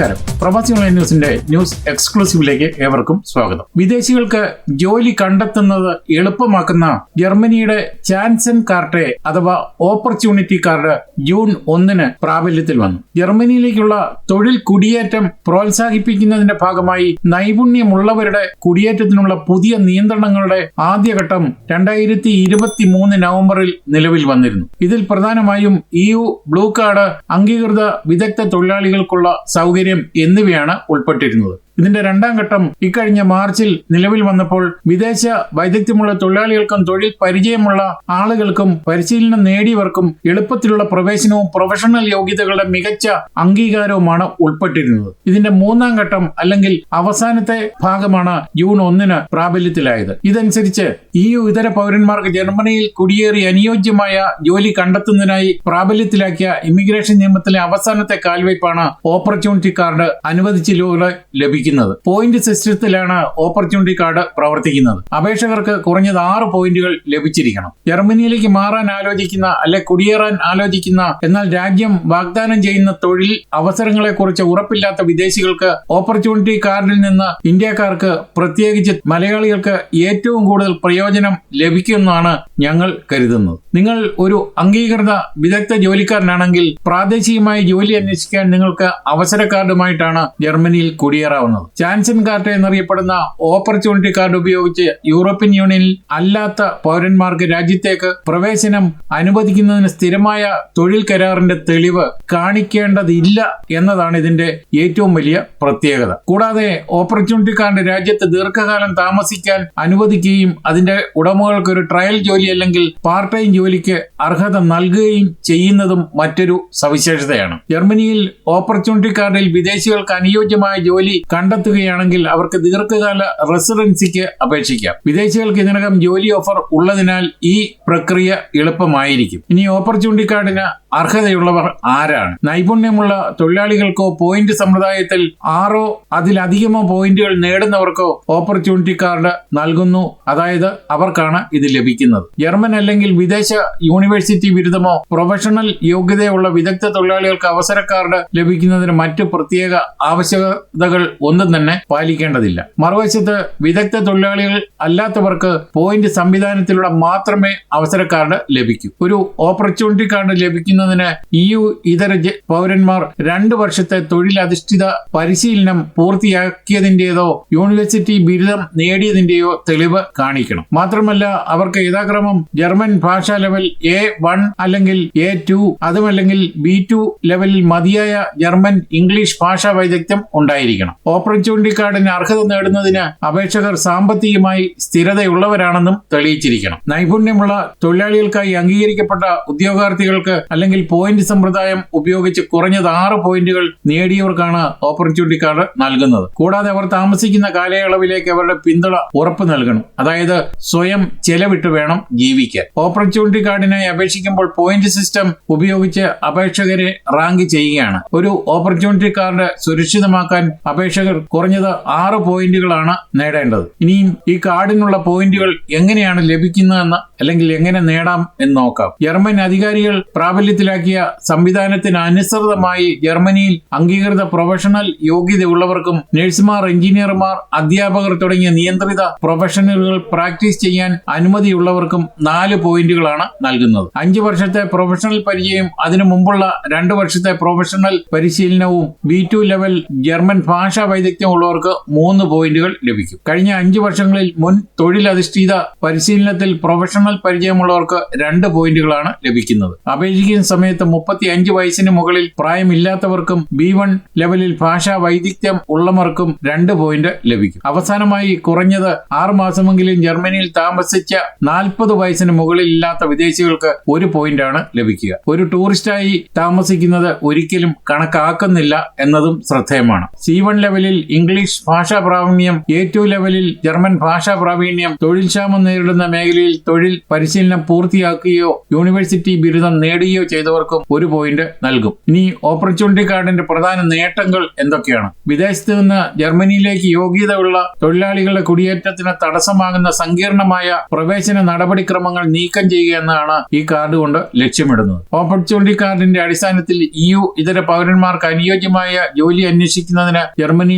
നമസ്കാരം. പ്രവാസി ഓൺലൈൻ ന്യൂസിന്റെ ന്യൂസ് എക്സ്ക്ലൂസീവിലേക്ക് ഏവർക്കും സ്വാഗതം. വിദേശികൾക്ക് ജോലി കണ്ടെത്തുന്നത് എളുപ്പമാക്കുന്ന ജർമ്മനിയുടെ ചാൻസൻ കാർട്ടെ അഥവാ ഓപ്പർച്യൂണിറ്റി കാർഡ് ജൂൺ ഒന്നിന് പ്രാബല്യത്തിൽ വന്നു. ജർമ്മനിയിലേക്കുള്ള തൊഴിൽ കുടിയേറ്റം പ്രോത്സാഹിപ്പിക്കുന്നതിന്റെ ഭാഗമായി നൈപുണ്യമുള്ളവരുടെ കുടിയേറ്റത്തിനുള്ള പുതിയ നിയന്ത്രണങ്ങളുടെ ആദ്യഘട്ടം രണ്ടായിരത്തി ഇരുപത്തി മൂന്ന് നവംബറിൽ നിലവിൽ വന്നിരുന്നു. ഇതിൽ പ്രധാനമായും ഇയു ബ്ലൂ കാർഡ് അംഗീകൃത വിദഗ്ധ തൊഴിലാളികൾക്കുള്ള സൗകര്യം എന്നിവയാണ് ഉൾപ്പെട്ടിരുന്നത്. ഇതിന്റെ രണ്ടാം ഘട്ടം ഇക്കഴിഞ്ഞ മാർച്ചിൽ നിലവിൽ വന്നപ്പോൾ വിദേശ വൈദഗ്ധ്യമുള്ള തൊഴിലാളികൾക്കും തൊഴിൽ പരിചയമുള്ള ആളുകൾക്കും പരിശീലനം നേടിയവർക്കും എളുപ്പത്തിലുള്ള പ്രവേശനവും പ്രൊഫഷണൽ യോഗ്യതകളുടെ മികച്ച അംഗീകാരവുമാണ് ഉൾപ്പെട്ടിരുന്നത്. ഇതിന്റെ മൂന്നാം ഘട്ടം അല്ലെങ്കിൽ അവസാനത്തെ ഭാഗമാണ് ജൂൺ ഒന്നിന് പ്രാബല്യത്തിലായത്. ഇതനുസരിച്ച് ഈ ഇതര പൗരന്മാർക്ക് ജർമ്മനിയിൽ കുടിയേറി അനുയോജ്യമായ ജോലി കണ്ടെത്തുന്നതിനായി പ്രാബല്യത്തിലാക്കിയ ഇമിഗ്രേഷൻ നിയമത്തിലെ അവസാനത്തെ കാൽവയ്പാണ് ഓപ്പർച്യൂണിറ്റി കാർഡ് അനുവദിച്ചിലൂടെ ലഭിക്കുന്നത്. പോയിന്റ് സിസ്റ്റത്തിലാണ് ഓപ്പർച്യൂണിറ്റി കാർഡ് പ്രവർത്തിക്കുന്നത്. അപേക്ഷകർക്ക് കുറഞ്ഞത് ആറ് പോയിന്റുകൾ ലഭിച്ചിരിക്കണം. ജർമ്മനിയിലേക്ക് മാറാൻ ആലോചിക്കുന്ന അല്ലെ കുടിയേറാൻ ആലോചിക്കുന്ന എന്നാൽ രാജ്യം വാഗ്ദാനം ചെയ്യുന്ന തൊഴിൽ അവസരങ്ങളെക്കുറിച്ച് ഉറപ്പില്ലാത്ത വിദേശികൾക്ക് ഓപ്പർച്യൂണിറ്റി കാർഡിൽ നിന്ന് ഇന്ത്യക്കാർക്ക് പ്രത്യേകിച്ച് മലയാളികൾക്ക് ഏറ്റവും കൂടുതൽ പ്രയോജനം ലഭിക്കുമെന്നാണ് ഞങ്ങൾ കരുതുന്നത്. നിങ്ങൾ ഒരു അംഗീകൃത വിദഗ്ധ ജോലിക്കാരനാണെങ്കിൽ പ്രാദേശികമായി ജോലി അന്വേഷിക്കാൻ നിങ്ങൾക്ക് അവസര കാർഡുമായിട്ടാണ് ജർമ്മനിയിൽ കുടിയേറാവുന്നത്. ചാൻസൺ കാർഡ് എന്നറിയപ്പെടുന്ന ഓപ്പർച്യൂണിറ്റി കാർഡ് ഉപയോഗിച്ച് യൂറോപ്യൻ യൂണിയനിൽ അല്ലാത്ത പൗരന്മാർക്ക് രാജ്യത്തേക്ക് പ്രവേശനം അനുവദിക്കുന്നതിന് സ്ഥിരമായ തൊഴിൽ കരാറിന്റെ തെളിവ് കാണിക്കേണ്ടതില്ല എന്നതാണ് ഇതിന്റെ ഏറ്റവും വലിയ പ്രത്യേകത. കൂടാതെ ഓപ്പർച്യൂണിറ്റി കാർഡ് രാജ്യത്ത് ദീർഘകാലം താമസിക്കാൻ അനുവദിക്കുകയും അതിന്റെ ഉടമകൾക്ക് ഒരു ട്രയൽ ജോലി അല്ലെങ്കിൽ പാർട്ട് ടൈം ജോലിക്ക് അർഹത നൽകുകയും ചെയ്യുന്നതും മറ്റൊരു സവിശേഷതയാണ്. ജർമ്മനിയിൽ ഓപ്പർച്യൂണിറ്റി കാർഡിൽ വിദേശികൾക്ക് അനുയോജ്യമായ ജോലി കണ്ടെത്തുകയാണെങ്കിൽ അവർക്ക് ദീർഘകാല റെസിഡൻസിക്ക് അപേക്ഷിക്കാം. വിദേശികൾക്ക് ഇതിനകം ജോലി ഓഫർ ഉള്ളതിനാൽ ഈ പ്രക്രിയ എളുപ്പമായിരിക്കും. ഇനി ഓപ്പർച്യൂണിറ്റി കാർഡിന് അർഹതയുള്ളവർ ആരാണ്? നൈപുണ്യമുള്ള തൊഴിലാളികൾക്കോ പോയിന്റ് സമ്പ്രദായത്തിൽ ആറോ അതിലധികമോ പോയിന്റുകൾ നേടുന്നവർക്കോ ഓപ്പർച്യൂണിറ്റി കാർഡ് നൽകുന്നു. അതായത് അവർക്കാണ് ഇത് ലഭിക്കുന്നത്. ജർമ്മൻ അല്ലെങ്കിൽ വിദേശ യൂണിവേഴ്സിറ്റി ബിരുദമോ പ്രൊഫഷണൽ യോഗ്യതയുള്ള വിദഗ്ധ തൊഴിലാളികൾക്ക് അവസര കാർഡ് ലഭിക്കുന്നതിന് മറ്റ് പ്രത്യേക ആവശ്യകതകൾ ഒന്നും തന്നെ പാലിക്കേണ്ടതില്ല. മറുവശത്ത് വിദഗ്ധ തൊഴിലാളികൾ അല്ലാത്തവർക്ക് പോയിന്റ് സംവിധാനത്തിലൂടെ മാത്രമേ അവസര കാർഡ് ലഭിക്കൂ. ഒരു ഓപ്പർച്യൂണിറ്റി കാർഡ് ലഭിക്കുന്നതിന് ഇ യു ഇതര പൗരന്മാർ രണ്ട് വർഷത്തെ തൊഴിലധിഷ്ഠിത പരിശീലനം പൂർത്തിയാക്കിയതിന്റേതോ യൂണിവേഴ്സിറ്റി ബിരുദം നേടിയതിന്റെയോ തെളിവ് കാണിക്കണം. മാത്രമല്ല അവർക്ക് യഥാക്രമം ജർമ്മൻ ഭാഷാ ലെവൽ എ വൺ അല്ലെങ്കിൽ എ ടു അതുമല്ലെങ്കിൽ ബി ടു ലെവലിൽ മതിയായ ജർമ്മൻ ഇംഗ്ലീഷ് ഭാഷാ വൈദഗ്ധ്യം ഉണ്ടായിരിക്കണം. ഓപ്പർച്യൂണിറ്റി കാർഡിന് അർഹത നേടുന്നതിന് അപേക്ഷകർ സാമ്പത്തികമായി സ്ഥിരതയുള്ളവരാണെന്നും തെളിയിച്ചിരിക്കണം. നൈപുണ്യമുള്ള തൊഴിലാളികൾക്കായി അംഗീകരിക്കപ്പെട്ട ഉദ്യോഗാർത്ഥികൾക്ക് അല്ലെങ്കിൽ പോയിന്റ് സമ്പ്രദായം ഉപയോഗിച്ച് കുറഞ്ഞത് ആറ് പോയിന്റുകൾ നേടിയവർക്കാണ് ഓപ്പർച്യൂണിറ്റി കാർഡ് നൽകുന്നത്. കൂടാതെ അവർ താമസിക്കുന്ന കാലയളവിലേക്ക് അവരുടെ പിന്തുണ ഉറപ്പ് നൽകണം. അതായത് സ്വയം ചെലവിട്ട് വേണം ജീവിക്കാൻ. ഓപ്പർച്യൂണിറ്റി കാർഡിനായി അപേക്ഷിക്കുമ്പോൾ പോയിന്റ് സിസ്റ്റം ഉപയോഗിച്ച് അപേക്ഷകരെ റാങ്ക് ചെയ്യുകയാണ്. ഒരു ഓപ്പർച്യൂണിറ്റി കാർഡ് സുരക്ഷിതമാക്കാൻ അപേക്ഷകർ കുറഞ്ഞത് ആറ് പോയിന്റുകളാണ് നേടേണ്ടത്. ഇനിയും ഈ കാർഡിനുള്ള പോയിന്റുകൾ എങ്ങനെയാണ് ലഭിക്കുന്നതെന്ന് അല്ലെങ്കിൽ എങ്ങനെ നേടാം എന്ന് നോക്കാം. ജർമ്മൻ അധികാരികൾ പ്രാബല്യത്തിലാക്കിയ സംവിധാനത്തിന് അനുസൃതമായി ജർമ്മനിയിൽ അംഗീകൃത പ്രൊഫഷണൽ യോഗ്യതയുള്ളവർക്കും നഴ്സുമാർ എഞ്ചിനീയർമാർ അധ്യാപകർ തുടങ്ങിയ നിയന്ത്രിത പ്രൊഫഷണലുകൾ പ്രാക്ടീസ് ചെയ്യാൻ അനുമതിയുള്ളവർക്കും നാല് പോയിന്റുകളാണ് നൽകുന്നത്. അഞ്ച് വർഷത്തെ പ്രൊഫഷണൽ പരിചയം അതിനു മുമ്പുള്ള രണ്ട് വർഷത്തെ പ്രൊഫഷണൽ പരിശീലനവും ബി ടു ലെവൽ ജർമ്മൻ ഭാഷാ വൈദഗ്ധ്യം ഉള്ളവർക്ക് മൂന്ന് പോയിന്റുകൾ ലഭിക്കും. കഴിഞ്ഞ അഞ്ച് വർഷങ്ങളിൽ മുൻ തൊഴിലധിഷ്ഠിത പരിശീലനത്തിൽ പ്രൊഫഷണൽ പരിചയമുള്ളവർക്ക് രണ്ട് പോയിന്റുകളാണ് ലഭിക്കുന്നത്. അപേക്ഷിക്കുന്ന സമയത്ത് മുപ്പത്തി അഞ്ച് വയസ്സിന് മുകളിൽ പ്രായമില്ലാത്തവർക്കും ബി വൺ ലെവലിൽ ഭാഷാ വൈദഗ്ധ്യം ഉള്ളവർക്കും രണ്ട് പോയിന്റ് ലഭിക്കും. അവസാനമായി കുറഞ്ഞത് ആറ് മാസമെങ്കിലും ജർമ്മനിയിൽ താമസിച്ച നാൽപ്പത് വയസ്സിന് മുകളിൽ ഇല്ലാത്ത വിദേശികൾക്ക് ഒരു പോയിന്റാണ് ലഭിക്കുക. ഒരു ടൂറിസ്റ്റായി താമസിക്കുന്നത് ഒരിക്കലും കണക്കാക്കുന്നില്ല എന്നതും ശ്രദ്ധേയമാണ്. സി വൺ ലെവലിൽ ലെവലിൽ ഇംഗ്ലീഷ് ഭാഷാ പ്രാവീണ്യം എ ടു ലെവലിൽ ജർമ്മൻ ഭാഷാ പ്രാവീണ്യം തൊഴിൽ ക്ഷാമം നേരിടുന്ന മേഖലയിൽ തൊഴിൽ പരിശീലനം പൂർത്തിയാക്കുകയോ യൂണിവേഴ്സിറ്റി ബിരുദം നേടുകയോ ചെയ്തവർക്കും ഒരു പോയിന്റ് നൽകും. ഇനി ഓപ്പർച്യൂണിറ്റി കാർഡിന്റെ പ്രധാന നേട്ടങ്ങൾ എന്തൊക്കെയാണ്? വിദേശത്ത് നിന്ന് ജർമ്മനിയിലേക്ക് യോഗ്യതയുള്ള തൊഴിലാളികളുടെ കുടിയേറ്റത്തിന് തടസ്സമാകുന്ന സങ്കീർണമായ പ്രവേശന നടപടിക്രമങ്ങൾ നീക്കം ചെയ്യുക എന്നാണ് ഈ കാർഡ് കൊണ്ട് ലക്ഷ്യമിടുന്നത്. ഓപ്പർച്യൂണിറ്റി കാർഡിന്റെ അടിസ്ഥാനത്തിൽ ഇയു ഇതര പൗരന്മാർക്ക് അനുയോജ്യമായ ജോലി അന്വേഷിക്കുന്നതിന്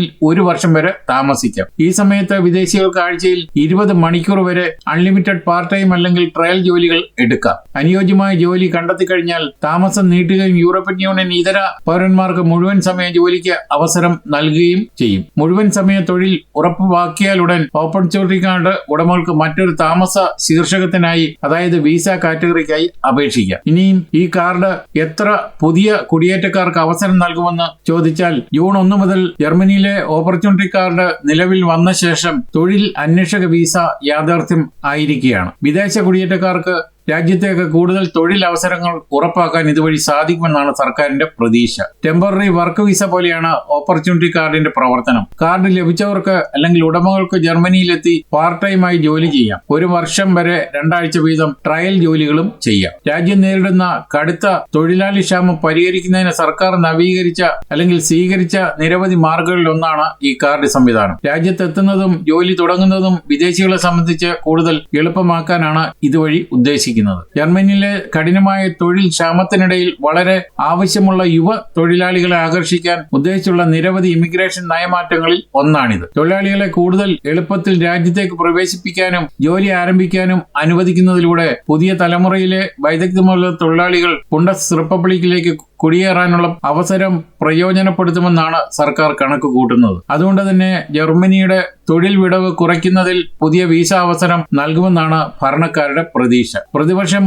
ജർമ്മനിയിൽ ഒരു വർഷം വരെ താമസിക്കാം. ഈ സമയത്ത് വിദേശികൾക്ക് ആഴ്ചയിൽ ഇരുപത് മണിക്കൂർ വരെ അൺലിമിറ്റഡ് പാർട്ട് ടൈം അല്ലെങ്കിൽ ട്രയൽ ജോലികൾ എടുക്കാം. അനുയോജ്യമായ ജോലി കണ്ടെത്തി കഴിഞ്ഞാൽ താമസം നീട്ടുകയും യൂറോപ്യൻ യൂണിയൻ ഇതര പൗരന്മാർക്ക് മുഴുവൻ സമയ ജോലിക്ക് അവസരം നൽകുകയും ചെയ്യും. മുഴുവൻ സമയ തൊഴിൽ ഉറപ്പുവാക്കിയാലുടൻ ഓപ്പർച്യൂണിറ്റി കാർഡ് ഉടമകൾക്ക് മറ്റൊരു താമസ ശീർഷകത്തിനായി അതായത് വിസ കാറ്റഗറിക്കായി അപേക്ഷിക്കാം. ഇനിയും ഈ കാർഡ് എത്ര പുതിയ കുടിയേറ്റക്കാർക്ക് അവസരം നൽകുമെന്ന് ചോദിച്ചാൽ ജൂൺ ഒന്ന് മുതൽ ജർമ്മനിയിലെ ഓപ്പർച്യൂണിറ്റി കാർഡ് നിലവിൽ വന്ന ശേഷം തൊഴിൽ അന്വേഷക വിസ യാഥാർത്ഥ്യം ആയിരിക്കുകയാണ്. വിദേശ കുടിയേറ്റക്കാർക്ക് രാജ്യത്തേക്ക് കൂടുതൽ തൊഴിലവസരങ്ങൾ ഉറപ്പാക്കാൻ ഇതുവഴി സാധിക്കുമെന്നാണ് സർക്കാരിന്റെ പ്രതീക്ഷ. ടെമ്പററി വർക്ക് വിസ പോലെയാണ് ഓപ്പർച്യൂണിറ്റി കാർഡിന്റെ പ്രവർത്തനം. കാർഡ് ലഭിച്ചവർക്ക് അല്ലെങ്കിൽ ഉടമകൾക്ക് ജർമ്മനിയിലെത്തി പാർട്ട് ടൈമായി ജോലി ചെയ്യാം. ഒരു വർഷം വരെ രണ്ടാഴ്ച വീതം ട്രയൽ ജോലികളും ചെയ്യാം. രാജ്യം നേരിടുന്ന കടുത്ത തൊഴിലാളി ക്ഷാമം പരിഹരിക്കുന്നതിന് സർക്കാർ നവീകരിച്ച അല്ലെങ്കിൽ സ്വീകരിച്ച നിരവധി മാർഗങ്ങളിൽ ഒന്നാണ് ഈ കാർഡ് സംവിധാനം. രാജ്യത്തെത്തുന്നതും ജോലി തുടങ്ങുന്നതും വിദേശികളെ സംബന്ധിച്ച് കൂടുതൽ എളുപ്പമാക്കാനാണ് ഇതുവഴി ഉദ്ദേശിക്കുന്നത്. ജർമ്മനിയിലെ കഠിനമായ തൊഴിൽ ക്ഷാമത്തിനിടയിൽ വളരെ ആവശ്യമുള്ള യുവ തൊഴിലാളികളെ ആകർഷിക്കാൻ ഉദ്ദേശിച്ചുള്ള നിരവധി ഇമിഗ്രേഷൻ നയമാറ്റങ്ങളിൽ ഒന്നാണിത്. തൊഴിലാളികളെ കൂടുതൽ എളുപ്പത്തിൽ രാജ്യത്തേക്ക് പ്രവേശിപ്പിക്കാനും ജോലി ആരംഭിക്കാനും അനുവദിക്കുന്നതിലൂടെ പുതിയ തലമുറയിലെ വൈദഗ്ധ്യമുള്ള തൊഴിലാളികൾ പുണ്ടസ് റിപ്പബ്ലിക്കിലേക്ക് കുടിയേറാനുള്ള അവസരം പ്രയോജനപ്പെടുത്തുമെന്നാണ് സർക്കാർ കണക്ക് കൂട്ടുന്നത്. അതുകൊണ്ട് തന്നെ ജർമ്മനിയുടെ തൊഴിൽ വിടവ് കുറയ്ക്കുന്നതിൽ പുതിയ വിസ അവസരം നൽകുമെന്നാണ് ഭരണക്കാരുടെ പ്രതീക്ഷ. പ്രതിവർഷം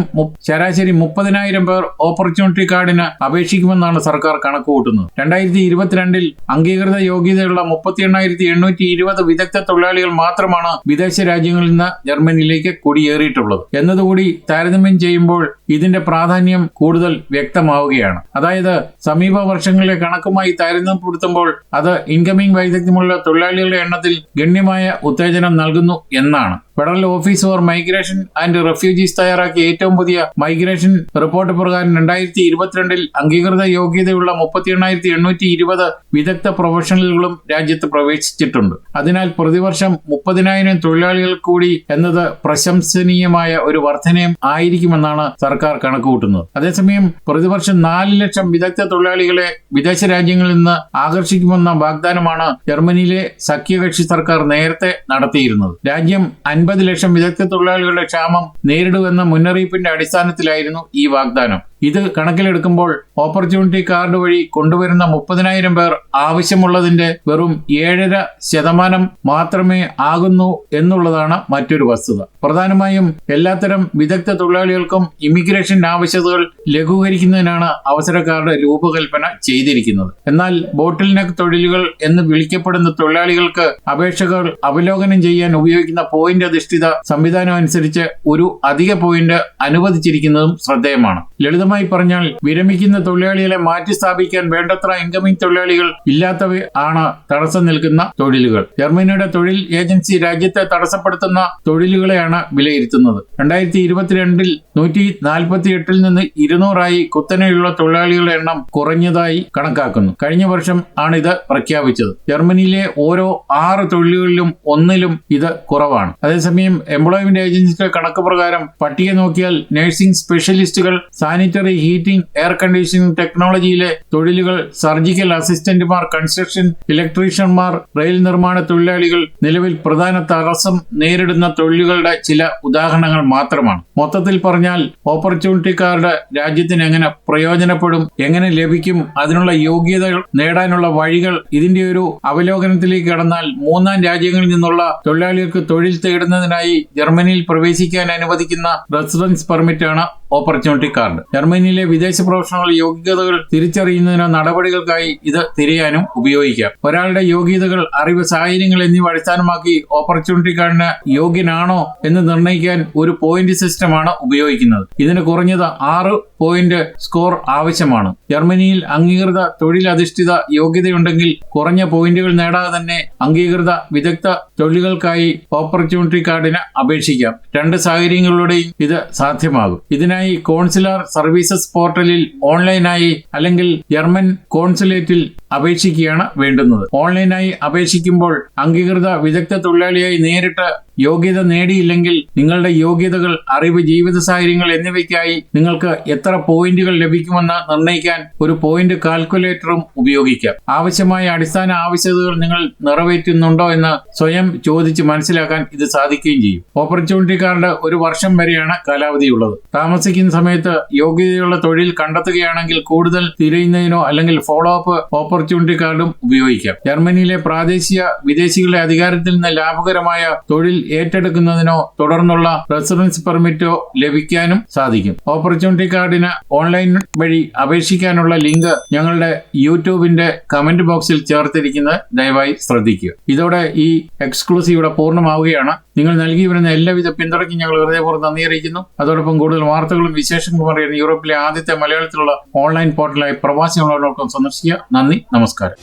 ശരാശരി മുപ്പതിനായിരം പേർ ഓപ്പർച്യൂണിറ്റി കാർഡിന് അപേക്ഷിക്കുമെന്നാണ് സർക്കാർ കണക്ക് കൂട്ടുന്നത്. രണ്ടായിരത്തി ഇരുപത്തിരണ്ടിൽ അംഗീകൃത യോഗ്യതയുള്ള മുപ്പത്തി എണ്ണായിരത്തി എണ്ണൂറ്റി ഇരുപത് വിദഗ്ധ തൊഴിലാളികൾ മാത്രമാണ് വിദേശ രാജ്യങ്ങളിൽ നിന്ന് ജർമ്മനിയിലേക്ക് കുടിയേറിയിട്ടുള്ളത്. എന്നതുകൂടി താരതമ്യം ചെയ്യുമ്പോൾ ഇതിന്റെ പ്രാധാന്യം കൂടുതൽ വ്യക്തമാവുകയാണ്. അതായത് സമീപ വർഷങ്ങളിലെ കണക്കുമായി താരതമ്യപ്പെടുത്തുമ്പോൾ അത് ഇൻകമിംഗ് വൈദഗ്ധ്യമുള്ള തൊഴിലാളികളുടെ എണ്ണത്തിൽ ഗണ്യമായ ഉത്തേജനം നൽകുന്നു എന്നാണ്. Federal Office for Migration and Refugees തയ്യാറാക്കിയ ഏറ്റവും പുതിയ മൈഗ്രേഷൻ റിപ്പോർട്ട് പ്രകാരം രണ്ടായിരത്തി ഇരുപത്തിരണ്ടിൽ അംഗീകൃത യോഗ്യതയുള്ള മുപ്പത്തി എണ്ണായിരത്തി എണ്ണൂറ്റി ഇരുപത് വിദഗ്ധ പ്രൊഫഷണലുകളും രാജ്യത്ത് പ്രവേശിച്ചിട്ടുണ്ട്. അതിനാൽ പ്രതിവർഷം മുപ്പതിനായിരം തൊഴിലാളികൾ കൂടി എന്നത് പ്രശംസനീയമായ ഒരു വർധനയും ആയിരിക്കുമെന്നാണ് സർക്കാർ കണക്കുകൂട്ടുന്നത്. അതേസമയം പ്രതിവർഷം നാല് ലക്ഷം വിദഗ്ധ തൊഴിലാളികളെ വിദേശ രാജ്യങ്ങളിൽ നിന്ന് ആകർഷിക്കുമെന്ന വാഗ്ദാനമാണ് ജർമ്മനിയിലെ സഖ്യകക്ഷി സർക്കാർ നേരത്തെ നടത്തിയിരുന്നത്. രാജ്യം അൻപത് ലക്ഷം വിദഗ്ധ തൊഴിലാളികളുടെ ക്ഷാമം നേരിടുമെന്ന മുന്നറിയിപ്പിന്റെ അടിസ്ഥാനത്തിലായിരുന്നു ഈ വാഗ്ദാനം. ഇത് കണക്കിലെടുക്കുമ്പോൾ ഓപ്പർച്യൂണിറ്റി കാർഡ് വഴി കൊണ്ടുവരുന്ന മുപ്പതിനായിരം പേർ ആവശ്യമുള്ളതിന്റെ വെറും ഏഴര ശതമാനം മാത്രമേ ആകുന്നു എന്നുള്ളതാണ് മറ്റൊരു വസ്തുത. പ്രധാനമായും എല്ലാത്തരം വിദഗ്ധ തൊഴിലാളികൾക്കും ഇമിഗ്രേഷൻ ആവശ്യതകൾ ലഘൂകരിക്കുന്നതിനാണ് അവസര കാർഡ് രൂപകൽപ്പന ചെയ്തിരിക്കുന്നത്. എന്നാൽ ബോട്ടിൽ നെക്ക് തൊഴിലുകൾ എന്ന് വിളിക്കപ്പെടുന്ന തൊഴിലാളികൾക്ക് അപേക്ഷകൾ അവലോകനം ചെയ്യാൻ ഉപയോഗിക്കുന്ന പോയിന്റ് അധിഷ്ഠിത സംവിധാനം അനുസരിച്ച് ഒരു അധിക പോയിന്റ് അനുവദിച്ചിരിക്കുന്നതും ശ്രദ്ധേയമാണ്. ലളിതമായി പറഞ്ഞാൽ വിരമിക്കുന്ന തൊഴിലാളികളെ മാറ്റി സ്ഥാപിക്കാൻ വേണ്ടത്ര ഇൻകമിംഗ് തൊഴിലാളികൾ ഇല്ലാത്തവ ആണ് തടസ്സം നിൽക്കുന്ന തൊഴിലുകൾ. ജർമ്മനിയുടെ തൊഴിൽ ഏജൻസി രാജ്യത്തെ തടസ്സപ്പെടുത്തുന്ന തൊഴിലുകളെയാണ് വിലയിരുത്തുന്നത്. രണ്ടായിരത്തി ഇരുപത്തിരണ്ടിൽ നൂറ്റി നാൽപ്പത്തി എട്ടിൽ നിന്ന് ഇരുന്നൂറായി കുത്തനെയുള്ള തൊഴിലാളികളുടെ എണ്ണം കുറഞ്ഞതായി കണക്കാക്കുന്നു. കഴിഞ്ഞ വർഷം ആണ് ഇത് പ്രഖ്യാപിച്ചത്. ജർമ്മനിയിലെ ഓരോ ആറ് തൊഴിലുകളിലും ഒന്നിലും ഇത് കുറവാണ്. അതേസമയം എംപ്ലോയ്മെന്റ് ഏജൻസിയുടെ കണക്ക് പ്രകാരം പട്ടിക നോക്കിയാൽ നഴ്സിംഗ് സ്പെഷ്യലിസ്റ്റുകൾ സാനിറ്ററി ഹീറ്റിംഗ് എയർ കണ്ടീഷനിംഗ് ടെക്നോളജിയിലെ തൊഴിലുകൾ സർജിക്കൽ അസിസ്റ്റന്റുമാർ കൺസ്ട്രക്ഷൻ ഇലക്ട്രീഷ്യന്മാർ റെയിൽ നിർമ്മാണ തൊഴിലാളികൾ നിലവിൽ പ്രധാന തടസ്സം നേരിടുന്ന തൊഴിലുകളുടെ ചില ഉദാഹരണങ്ങൾ മാത്രമാണ്. മൊത്തത്തിൽ പറഞ്ഞാൽ ഓപ്പർച്യൂണിറ്റി കാർഡ് രാജ്യത്തിന് എങ്ങനെ പ്രയോജനപ്പെടും എങ്ങനെ ലഭിക്കും അതിനുള്ള യോഗ്യതകൾ നേടാനുള്ള വഴികൾ ഇതിന്റെ ഒരു അവലോകനത്തിലേക്ക് കടന്നാൽ മൂന്നാം രാജ്യങ്ങളിൽ നിന്നുള്ള തൊഴിലാളികൾക്ക് തൊഴിൽ തേടുന്നതിനായി ജർമ്മനിയിൽ പ്രവേശിക്കാൻ അനുവദിക്കുന്ന റെസിഡൻസ് പെർമിറ്റ് ആണ് ഓപ്പർച്യൂണിറ്റി കാർഡ് ജർമ്മനി ജർമ്മനിയിലെ വിദേശ പ്രൊഫഷണൽ യോഗ്യതകൾ തിരിച്ചറിയുന്നതിനോ നടപടികൾക്കായി ഇത് തിരയാനും ഉപയോഗിക്കാം. ഒരാളുടെ യോഗ്യതകൾ അറിവ് സാഹചര്യങ്ങൾ എന്നിവ അടിസ്ഥാനമാക്കി ഓപ്പർച്യൂണിറ്റി കാർഡിന് യോഗ്യനാണോ എന്ന് നിർണയിക്കാൻ ഒരു പോയിന്റ് സിസ്റ്റമാണ് ഉപയോഗിക്കുന്നത്. ഇതിന് കുറഞ്ഞത് ആറ് പോയിന്റ് സ്കോർ ആവശ്യമാണ്. ജർമ്മനിയിൽ അംഗീകൃത തൊഴിലധിഷ്ഠിത യോഗ്യതയുണ്ടെങ്കിൽ കുറഞ്ഞ പോയിന്റുകൾ നേടാതെ തന്നെ അംഗീകൃത വിദഗ്ധ തൊഴിലുകൾക്കായി ഓപ്പർച്യൂണിറ്റി കാർഡിന് അപേക്ഷിക്കാം. രണ്ട് സാഹചര്യങ്ങളിലൂടെയും ഇത് സാധ്യമാകും. ഇതിനായി കോൺസുലർ സർവീസസ് പോർട്ടലിൽ ഓൺലൈനായി അല്ലെങ്കിൽ ജർമ്മൻ കോൺസുലേറ്റിൽ അപേക്ഷിക്കുകയാണ് വേണ്ടുന്നത്. ഓൺലൈനായി അപേക്ഷിക്കുമ്പോൾ അംഗീകൃത വിദഗ്ധ തൊഴിലാളിയായി നേരിട്ട് യോഗ്യത നേടിയില്ലെങ്കിൽ നിങ്ങളുടെ യോഗ്യതകൾ അറിവ് ജീവിത സാഹചര്യങ്ങൾ എന്നിവയ്ക്കായി നിങ്ങൾക്ക് എത്ര പോയിന്റുകൾ ലഭിക്കുമെന്ന് നിർണയിക്കാൻ ഒരു പോയിന്റ് കാൽക്കുലേറ്ററും ഉപയോഗിക്കാം. ആവശ്യമായ അടിസ്ഥാന ആവശ്യകതകൾ നിങ്ങൾ നിറവേറ്റുന്നുണ്ടോ എന്ന് സ്വയം ചോദിച്ച് മനസ്സിലാക്കാൻ ഇത് സാധിക്കുകയും ചെയ്യും. ഓപ്പർച്യൂണിറ്റി കാർഡ് ഒരു വർഷം വരെയാണ് കാലാവധിയുള്ളത്. താമസിക്കുന്ന സമയത്ത് യോഗ്യതയുള്ള തൊഴിൽ കണ്ടെത്തുകയാണെങ്കിൽ കൂടുതൽ തിരയുന്നതിനോ അല്ലെങ്കിൽ ഫോളോ അപ്പ് ഓപ്പർച്യൂണിറ്റി കാർഡും ഉപയോഗിക്കാം. ജർമ്മനിയിലെ പ്രാദേശിക വിദേശികളുടെ അധികാരത്തിൽ നിന്ന് ലാഭകരമായ തൊഴിൽ ഏറ്റെടുക്കുന്നതിനോ തുടർന്നുള്ള റെസിഡൻസ് പെർമിറ്റോ ലഭിക്കാനും സാധിക്കും. ഓപ്പർച്യൂണിറ്റി കാർഡിന് ഓൺലൈൻ വഴി അപേക്ഷിക്കാനുള്ള ലിങ്ക് ഞങ്ങളുടെ യൂട്യൂബിന്റെ കമന്റ് ബോക്സിൽ ചേർത്തിരിക്കുന്നത് ദയവായി ശ്രദ്ധിക്കുക. ഇതോടെ ഈ എക്സ്ക്ലൂസീവ് ഇവിടെ പൂർണമാവുകയാണ്. നിങ്ങൾ നൽകി വരുന്ന എല്ലാവിധ പിന്തുണയ്ക്കും ഞങ്ങൾ ഹൃദയപൂർവം നന്ദി അറിയിക്കുന്നു. അതോടൊപ്പം കൂടുതൽ വാർത്തകളും വിശേഷങ്ങളും അറിയുന്ന യൂറോപ്പിലെ ആദ്യത്തെ മലയാളത്തിലുള്ള ഓൺലൈൻ പോർട്ടലായി പ്രവാസികളോടൊപ്പം സന്ദർശിക്കുക. നന്ദി നമസ്കാരം.